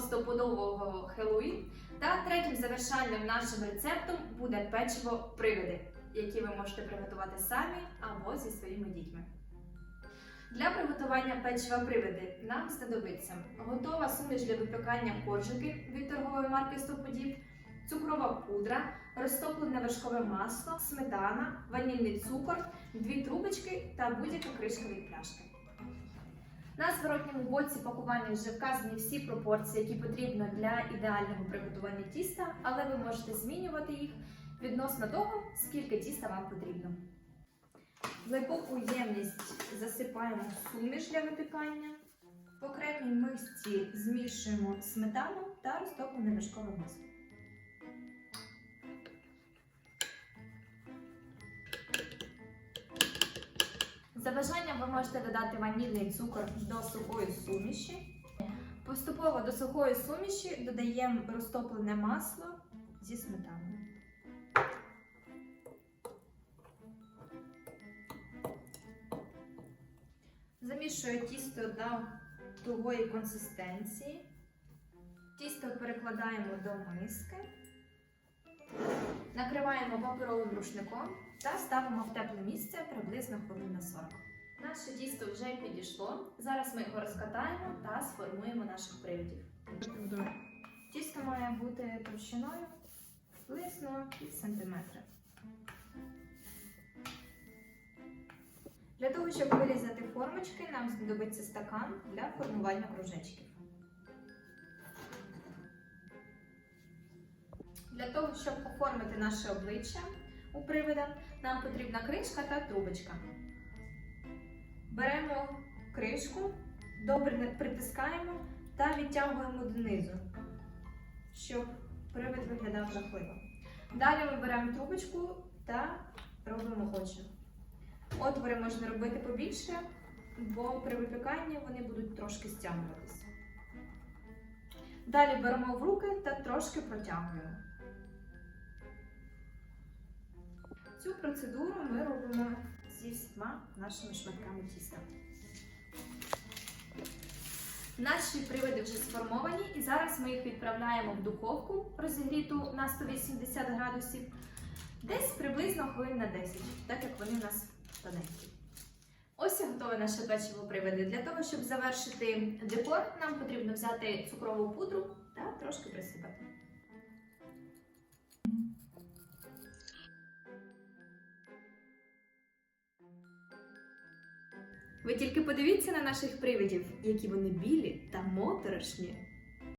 стопудового Хеллоуін. Та третім завершальним нашим рецептом буде печиво привиди, які ви можете приготувати самі або зі своїми дітьми. Для приготування печива привиди нам знадобиться готова суміш для випікання коржики від торгової марки Стоподіб, цукрова пудра, розтоплене вершкове масло, сметана, ванільний цукор, дві трубочки та будь-яка кришка від пляшки. На зворотньому боці пакування вже вказані всі пропорції, які потрібно для ідеального приготування тіста, але ви можете змінювати їх відносно того, скільки тіста вам потрібно. В глибоку ємність засипаємо суміш для випікання. В окремій мисці змішуємо сметану та розтоплене вершкове масло. За бажанням ви можете додати ванільний цукор до сухої суміші. Поступово до сухої суміші додаємо розтоплене масло зі сметаною. Замішую тісто до тугої консистенції. Тісто перекладаємо до миски, накриваємо паперовим рушником та ставимо в тепле місце приблизно хвилин на 40. Наше тісто вже підійшло. Зараз ми його розкатаємо та сформуємо наших привидів. Тісто має бути товщиною приблизно пів сантиметра. Для того, щоб вирізати формочки, нам знадобиться стакан для формування кружечків. Для того, щоб оформити наше обличчя у привида, нам потрібна кришка та трубочка. Беремо кришку, добре притискаємо та відтягуємо донизу, щоб привид виглядав жахливо. Далі ми беремо трубочку та робимо очі. Отвори можна робити побільше, бо при випіканні вони будуть трошки стягуватися. Далі беремо в руки та трошки протягуємо. Цю процедуру ми робимо зі всіма нашими шматками тіста. Наші привиди вже сформовані, і зараз ми їх відправляємо в духовку розігріту на 180 градусів, десь приблизно хвилин на 10, так як вони у нас тоненькі. Ось і готове наше печиво привиди. Для того, щоб завершити декор, нам потрібно взяти цукрову пудру та трошки присипати. Ви тільки подивіться на наших привидів, які вони білі та моторошні.